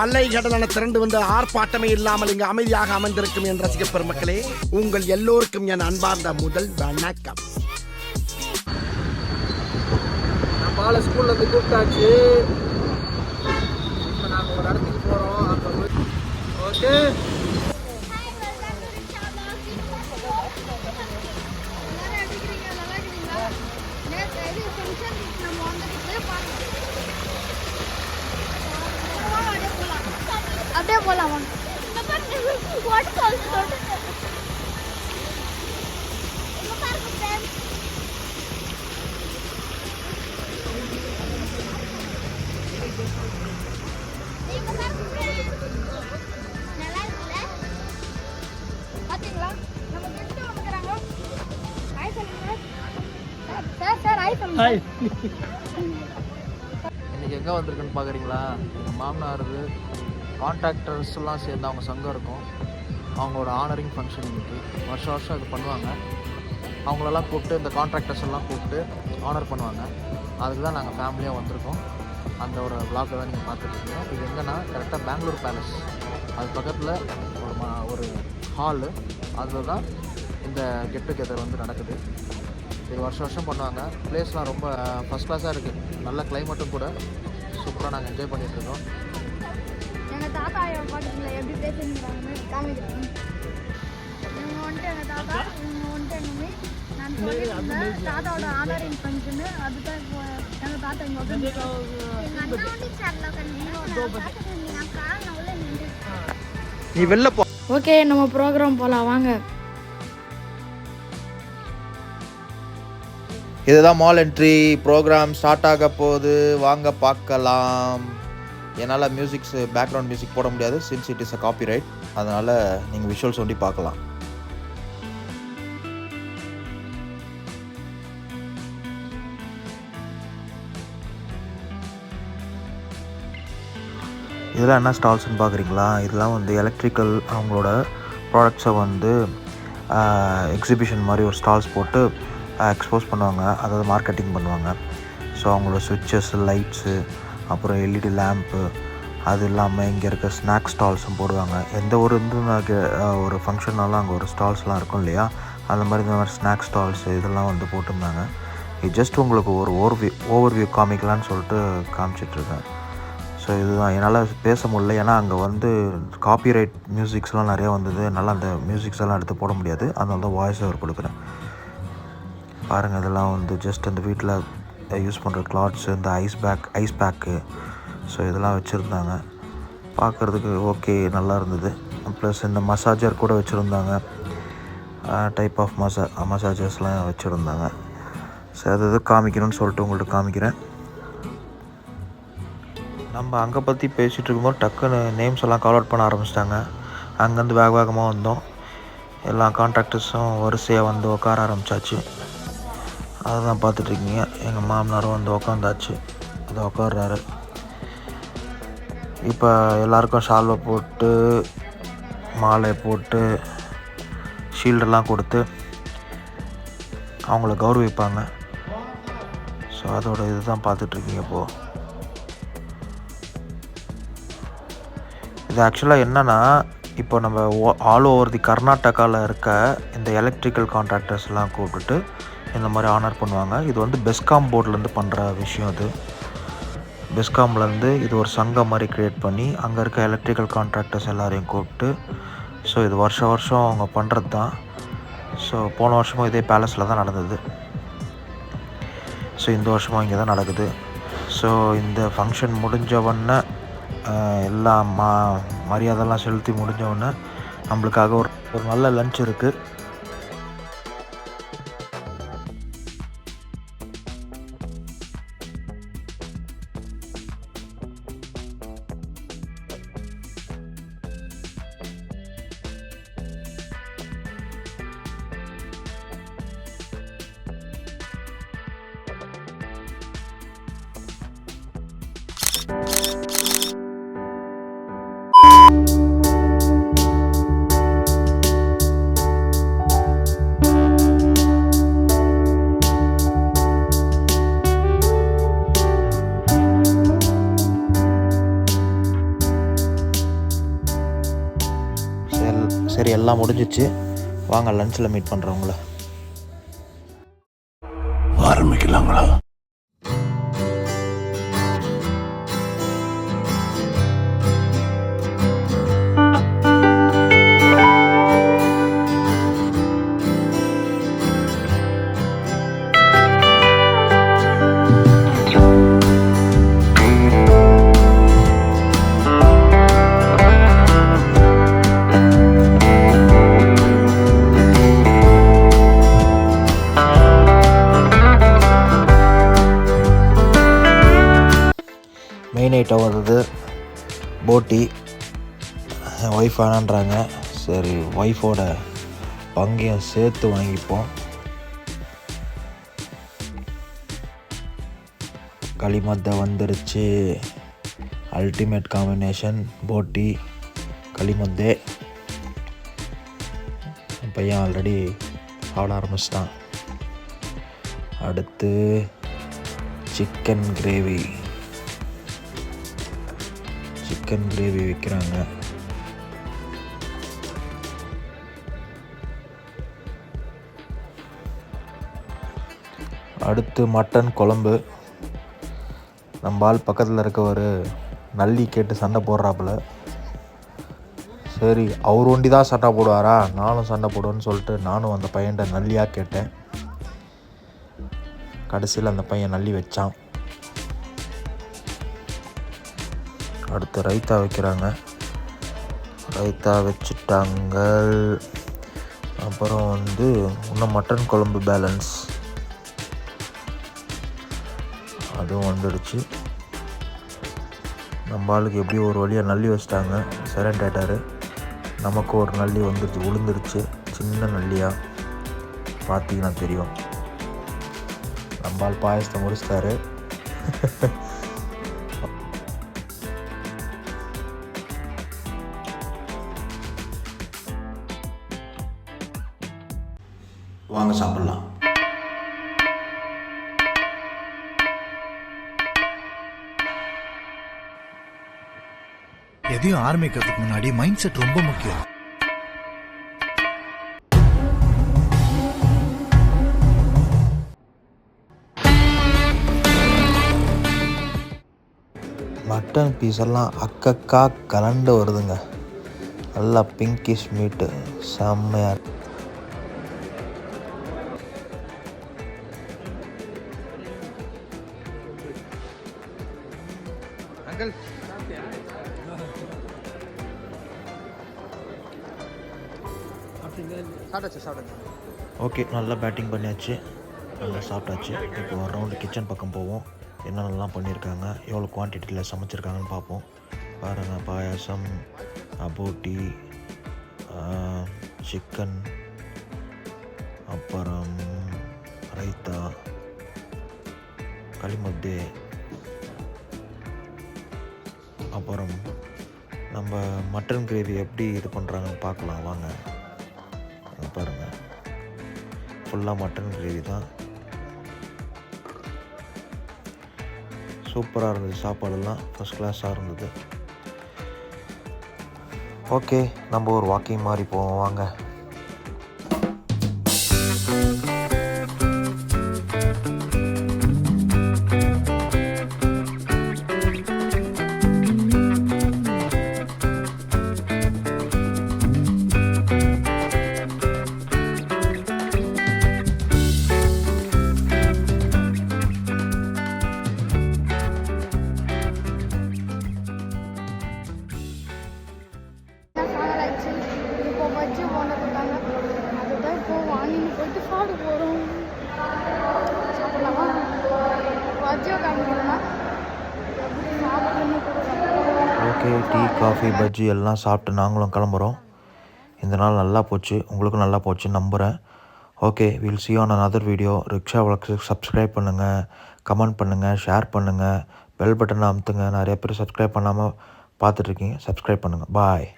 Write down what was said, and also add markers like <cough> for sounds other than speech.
அலைகடலான திரண்டு வந்த ஆர்ப்பாட்டமே இல்லாமல் இங்கு அமைதியாக அமர்ந்திருக்கும் என் ரசிக பெருமக்களே உங்கள் எல்லோருக்கும் என் அன்பார்ந்த முதல் வணக்கம். பால ஸ்கூல்ல இருந்து கூப்பிட்டாச்சு. இப்போ நாங்கள் ஒரு இடத்துக்கு போகிறோம் ஓகே ஹாய் இன்னைக்கு எங்கே வந்திருக்குன்னு பார்க்குறீங்களா எங்கள் மாமனார் கான்ட்ராக்டர்ஸ் எல்லாம் சேர்ந்து அவங்க சங்கம் இருக்கும். அவங்களோட ஆனரிங் ஃபங்க்ஷன் இன்னைக்கு. வருஷம் வருஷம் இது பண்ணுவாங்க. அவங்களெல்லாம் கூப்பிட்டு இந்த கான்ட்ராக்டர்ஸ் எல்லாம் கூப்பிட்டு ஆனர் பண்ணுவாங்க. அதுக்கு தான் நாங்கள் ஃபேமிலியாக வந்திருக்கோம். அந்த ஒரு விளாக்கை தான் நீங்கள் பார்த்துருக்கீங்க இது எங்கன்னா கரெக்டாக பெங்களூர் பேலஸ் அது பக்கத்தில் ஒரு மா ஒரு ஹாலு அதில் தான் இந்த கெட் டுகெதர் வந்து நடக்குது. இது வருஷம் வருஷம் பண்ணுவாங்க. பிளேஸ்லாம் ரொம்ப ஃபஸ்ட் கிளாஸாக இருக்குது நல்ல கிளைமேட்டும் கூட. சூப்பராக நாங்கள் என்ஜாய் பண்ணிட்டு இருக்கோம். எங்க தாத்தா எப்படி காமிக்கிறேன் இவங்க வந்துட்டு தாத்தா இவங்க வந்துட்டு எங்க மீ நான் சொல்லியிருந்தேன் தாத்தாவோட ஃபங்க்ஷனு அதுதான் இப்போ தாத்தா உட்காந்து நின்று நீ வெளில போ. ஓகே நம்ம ப்ரோக்ராம் போகலாம் வாங்க. இதுதான் மால் என்ட்ரி ப்ரோக்ராம் ஸ்டார்ட் ஆக போகுது வாங்க பார்க்கலாம். என்னால் மியூசிக்ஸ் பேக்ரவுண்ட் மியூசிக் போட முடியாது. Since it is a copyright அதனால் நீங்கள் விஷுவல்ஸ் ஒண்டி பார்க்கலாம். இதெல்லாம் என்ன ஸ்டால்ஸ்னு பார்க்குறீங்களா? இதெல்லாம் வந்து எலக்ட்ரிக்கல் அவங்களோட ப்ராடக்ட்ஸை வந்து எக்ஸிபிஷன் மாதிரி ஒரு ஸ்டால்ஸ் போட்டு எக்ஸ்போஸ் பண்ணுவாங்க. அதாவது மார்க்கெட்டிங் பண்ணுவாங்க. ஸோ அவங்களோட சுவிட்சஸ் லைட்ஸு அப்புறம் எல்இடி லேம்ப்பு அது இல்லாமல் இங்கே இருக்க ஸ்நாக் ஸ்டால்ஸும் போடுவாங்க. எந்த ஒரு இது ஒரு ஃபங்க்ஷன்னாலும் அங்கே ஒரு ஸ்டால்ஸ்லாம் இருக்கும் இல்லையா? அந்த மாதிரி இந்த மாதிரி ஸ்நாக் ஸ்டால்ஸ் இதெல்லாம் வந்து போட்டிருந்தாங்க. இது ஜஸ்ட் உங்களுக்கு ஒரு ஓவர்வியூ ஓவர்வியூ காமிக்கலான்னு சொல்லிட்டு காமிச்சிட்ருக்கேன் ஸோ இதுதான். என்னால் பேச முடியல. ஏன்னா அங்கே வந்து காப்பிரைட் மியூசிக்ஸ்லாம் நிறையா வந்தது. என்னால் அந்த மியூசிக்ஸ் எல்லாம் எடுத்து போட முடியாது. அதனால தான் வாய்ஸ் ஓவர் கொடுக்குறேன். பாருங்கள் இதெல்லாம் வந்து ஜஸ்ட் அந்த வீட்டில் யூஸ் பண்ணுற கிளாத்ஸு இந்த ice pack ice pack so இதெல்லாம் வச்சுருந்தாங்க. பார்க்குறதுக்கு ஓகே நல்லா இருந்தது. ப்ளஸ் இந்த மசாஜர் கூட வச்சுருந்தாங்க. டைப் ஆஃப் மசா மசாஜர்ஸ்லாம் வச்சுருந்தாங்க. ஸோ அது இது காமிக்கணும்னு சொல்லிட்டு உங்கள்கிட்ட காமிக்கிறேன். நம்ம அங்கே பற்றி பேசிகிட்டு இருக்கும்போது டக்குன்னு நேம்ஸ் எல்லாம் கால் அவுட் பண்ண ஆரம்பிச்சிட்டாங்க. அங்கேருந்து வேக வேகமாக வந்தோம். எல்லா கான்ட்ராக்டர்ஸும் வரிசையாக வந்து உட்கார அதை அதுதான் பார்த்துட்ருக்கீங்க. எங்கள் மாமனாரும் வந்து உக்காந்தாச்சு. அது உக்காடுறாரு இப்போ எல்லாருக்கும் ஷால்வை போட்டு மாலை போட்டு ஷீல்டெல்லாம் கொடுத்து அவங்கள கௌரவிப்பாங்க. ஸோ அதோட இதுதான் பார்த்துட்ருக்கீங்க இப்போது இது ஆக்சுவலாக என்னென்னா இப்போ நம்ம ஆல் ஓவர் தி கர்நாடகாவில் இருக்க இந்த எலக்ட்ரிக்கல் கான்ட்ராக்டர்ஸ்லாம் கூப்பிட்டுட்டு இந்த மாதிரி ஆனர் பண்ணுவாங்க. இது வந்து பெஸ்காம் போர்ட்லேருந்து பண்ணுற விஷயம் அது. பெஸ்காம்லேருந்து இது ஒரு சங்கம் மாதிரி க்ரியேட் பண்ணி அங்கே இருக்க எலக்ட்ரிக்கல் கான்ட்ராக்டர்ஸ் எல்லாரையும் கூப்பிட்டு ஸோ இது வருஷம் வருஷம் அவங்க பண்ணுறது தான். ஸோ போன வருஷமும் இதே பேலஸில் தான் நடந்தது. ஸோ இந்த வருஷமும் இங்கே தான் நடக்குது. ஸோ இந்த ஃபங்க்ஷன் முடிஞ்சவொடனே எல்லா எல்லாம் மா மரியாதைலாம் செலுத்தி முடிஞ்சவொடனே நம்மளுக்காக ஒரு ஒரு நல்ல லஞ்ச் இருக்குது சரி எல்லாம் முடிஞ்சிச்சு. வாங்க லன்ச்சில் மீட் பண்ணுறவங்கள ஐட்டம் வந்தது போட்டி. என் ஒய்ஃப் வேணான்றாங்க. சரி ஒய்ஃபோட பங்கையும் சேர்த்து வாங்கிப்போம் களிமத்தை வந்துருச்சு. அல்டிமேட் காம்பினேஷன் போட்டி களிமத்தே. பையன் ஆல்ரெடி சாப்பிட ஆரம்பிச்சிட்டான். அடுத்து சிக்கன் கிரேவி சிக்கன் கிரேவி விற்கிறாங்க அடுத்து மட்டன் குழம்பு. நம்ம ஆள் பக்கத்தில் இருக்கவர் நல்லி கேட்டு சண்டை போடுறாப்புல. சரி அவர் ஒண்டி தான் சண்டை போடுவாரா? நானும் சண்டை போடுவேன்னு சொல்லிட்டு நானும் அந்த பையன்கிட்ட நல்லியாக கேட்டேன். கடைசியில் அந்த பையன் நல்லி வச்சான். அடுத்து ரைத்தா வைக்கிறாங்க. ரைத்தா வச்சுட்டாங்க அப்புறம் வந்து இன்னும் மட்டன் குழம்பு பேலன்ஸ். அதுவும் வந்துடுச்சு. நம்ம ஆளுக்கு எப்படியும் ஒரு வழியாக நல்லி வச்சிட்டாங்க. சரண்ட் ஆகிட்டாரு நமக்கு ஒரு நல்லி வந்துடுச்சு விழுந்துருச்சு சின்ன நல்லியாக பார்த்தீங்கன்னா தெரியும். நம்ம ஆள் பாயசத்தை முடிச்சிட்டாரு <laughs> வாங்க சாப்பிட்லாம். எதையும் ஆரம்பிக்கிறதுக்கு முன்னாடி மைண்ட் செட் ரொம்ப முக்கியம். மட்டன் பீஸ் எல்லாம் அக்கக்கா கலண்டு வருதுங்க. நல்லா பிங்கிஷ் மீட்டு செம்மையாக சாப்பிட்டாச்சு சாப்பிட்டாச்சு. ஓகே நல்லா பேட்டிங் பண்ணியாச்சு. நல்லா சாப்பிட்டாச்சு. இப்போ ஒரு ரவுண்டு கிச்சன் பக்கம் போவோம். என்னென்னலாம் பண்ணியிருக்காங்க? எவ்வளோ குவான்டிட்டியில் சமைச்சிருக்காங்கன்னு பார்ப்போம். பாருங்கள் பாயாசம் அபோட்டி சிக்கன் அப்புறம் ரைத்தா களிமுத்தே அப்புறம் நம்ம மட்டன் கிரேவி எப்படி இது பண்ணுறாங்கன்னு பார்க்கலாம். வாங்க. இங்க பாருங்க. ஃபுல்லாக மட்டன் கிரேவி தான். சூப்பராக இருந்தது சாப்பாடெல்லாம். ஃபஸ்ட் கிளாஸாக இருந்தது. ஓகே நம்ம ஒரு வாக்கிங் மாதிரி போவோம். வாங்க. வச்சு போன போட்டாங்க அதுதான் இப்போ வாங்கின்னு போயிட்டு சாப்பிட போகிறோம் சாப்பிடலாமா? பஜ்ஜியை காமிக்கணுமா ஓகே டீ காஃபி பஜ்ஜி எல்லாம் சாப்பிட்டு நாங்களும் கிளம்புறோம். இந்த நாள் நல்லா போச்சு. உங்களுக்கும் நல்லா போச்சு நம்புகிறேன் okay will see on other video rickshaw வழக்கு சப்ஸ்கிரைப் பண்ணுங்கள் கமெண்ட் பண்ணுங்கள் ஷேர் பண்ணுங்கள் பெல் பட்டனை அமுத்துங்க. நிறைய பேர் சப்ஸ்கிரைப் பண்ணாமல் பார்த்துட்ருக்கீங்க சப்ஸ்கிரைப் பண்ணுங்கள் பாய்